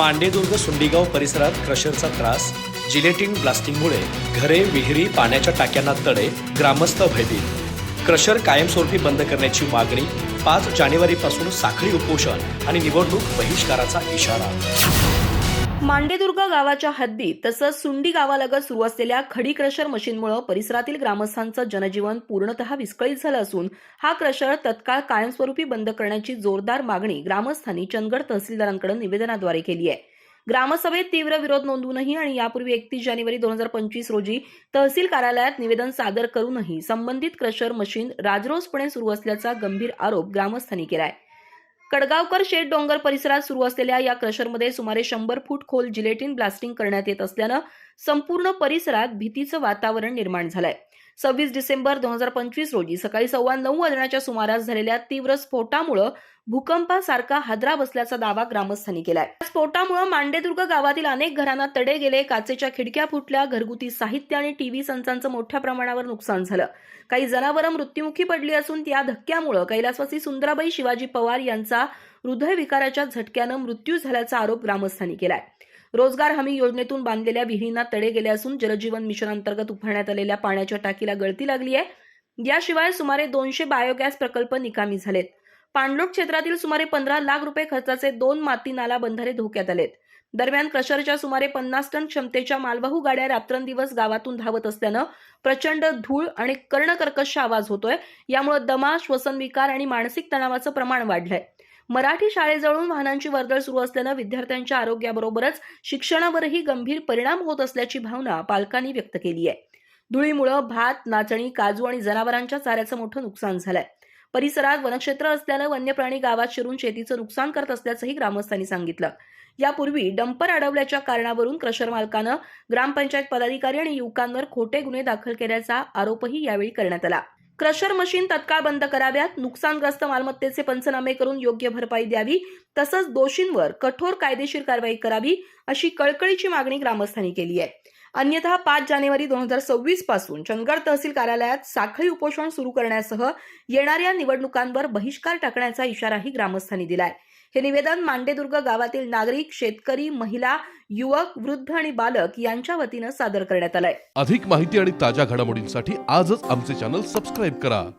मांडेदुर्ग सुंडीगाव परिसरात क्रशरचा त्रास जिलेटिन ब्लास्टिंगमुळे घरे विहिरी पाण्याच्या टाक्यांना तडे ग्रामस्थ भयभीत. क्रशर कायमस्वरूपी बंद करण्याची मागणी पाच जानेवारीपासून साखळी उपोषण आणि निवडणूक बहिष्काराचा इशारा. मांडेदुर्ग गावाच्या हद्दीत तसंच सुंडी गावालगत सुरू असलेल्या खडी क्रशर मशीनमुळे परिसरातील ग्रामस्थांचं जनजीवन पूर्णतः विस्कळीत झालं असून हा क्रशर तत्काळ कायमस्वरूपी बंद करण्याची जोरदार मागणी ग्रामस्थांनी चंदगड तहसीलदारांकडे निवेदनाद्वारे केली आहे. ग्रामसभेत तीव्र विरोध नोंदवूनही आणि यापूर्वी एकतीस जानेवारी दोन हजार पंचवीस रोजी तहसील कार्यालयात निवेदन सादर करूनही संबंधित क्रशर मशीन राजरोसपणे सुरू असल्याचा गंभीर आरोप ग्रामस्थांनी केला आहे कडगावकर शेत डोंगर परिसरात सुरू असलेल्या या क्रशरमध्ये सुमारे शंभर फूट खोल जिलेटिन ब्लास्टिंग करण्यात येत असल्यानं संपूर्ण परिसरात भीतीचं वातावरण निर्माण झालंय. सव्वीस डिसेंबर दोन हजार पंचवीस रोजी सकाळी सव्वा नऊ वाजण्याच्या सुमारास झालेल्या तीव्र स्फोटामुळं भूकंपासारखा हादरा बसल्याचा दावा ग्रामस्थांनी केलाय. या स्फोटामुळे मांडेदुर्ग गावातील अनेक घरांना तडे गेले काचेच्या खिडक्या फुटल्या घरगुती साहित्य आणि टीव्ही संचांचं मोठ्या प्रमाणावर नुकसान झालं. काही जनावरं मृत्युमुखी पडली असून त्या धक्क्यामुळे कैलासवासी सुंदराबाई शिवाजी पवार यांचा हृदयविकाराच्या झटक्यानं मृत्यू झाल्याचा आरोप ग्रामस्थांनी केलाय. रोजगार हमी योजनेतून बांधलेल्या विहिरींना तडे गेले असून जलजीवन मिशन अंतर्गत उभारण्यात आलेल्या पाण्याच्या टाकीला गळती लागली आहे. याशिवाय सुमारे दोनशे बायोगॅस प्रकल्प निकामी झालेत. पाणलोट क्षेत्रातील सुमारे पंधरा लाख रुपये खर्चाचे दोन माती नाला बंधारे धोक्यात आलेत. दरम्यान क्रशरच्या सुमारे पन्नास टन क्षमतेच्या मालवाहू गाड्या रात्रंदिवस गावातून धावत असल्यानं प्रचंड धूळ आणि कर्णकर्कश आवाज होतोय. यामुळे दमा श्वसन विकार आणि मानसिक तणावाचं प्रमाण वाढलंय. मराठी शाळेजवळून वाहनांची वर्दळ सुरू असल्यानं विद्यार्थ्यांच्या आरोग्याबरोबरच शिक्षणावरही गंभीर परिणाम होत असल्याची भावना पालकांनी व्यक्त केली आहे. धुळीमुळं भात नाचणी काजू आणि जनावरांच्या चाऱ्याचं मोठं नुकसान झालंय. परिसरात वनक्षेत्र असल्यानं वन्य प्राणी गावात शिरून शेतीचं नुकसान करत असल्याचंही ग्रामस्थांनी सांगितलं. यापूर्वी डंपर अडवल्याच्या कारणावरून क्रशर मालकानं ग्रामपंचायत पदाधिकारी आणि युवकांवर खोटे गुन्हे दाखल केल्याचा आरोपही यावेळी करण्यात आला. क्रशर मशीन तत्काळ बंद कराव्यात. नुकसानग्रस्त मालमत्तेचे पंचनामे करून योग्य भरपाई द्यावी. तसंच दोषींवर कठोर कायदेशीर कारवाई करावी अशी कळकळीची मागणी ग्रामस्थांनी केली आहे. अन्यथा पाच जानेवारी दोन हजार सव्वीसपासून चंदगड तहसील कार्यालयात साखळी उपोषण सुरू करण्यासह येणाऱ्या निवडणुकांवर बहिष्कार टाकण्याचा इशाराही ग्रामस्थांनी दिलाय. हे निवेदन मांडेदुर्ग गावातील नागरिक शेतकरी महिला युवक वृद्ध आणि बालक यांच्या वतीनं सादर करण्यात आलंय. अधिक माहिती आणि ताज्या घडामोडींसाठी आजच आमचे चॅनल सबस्क्राईब करा.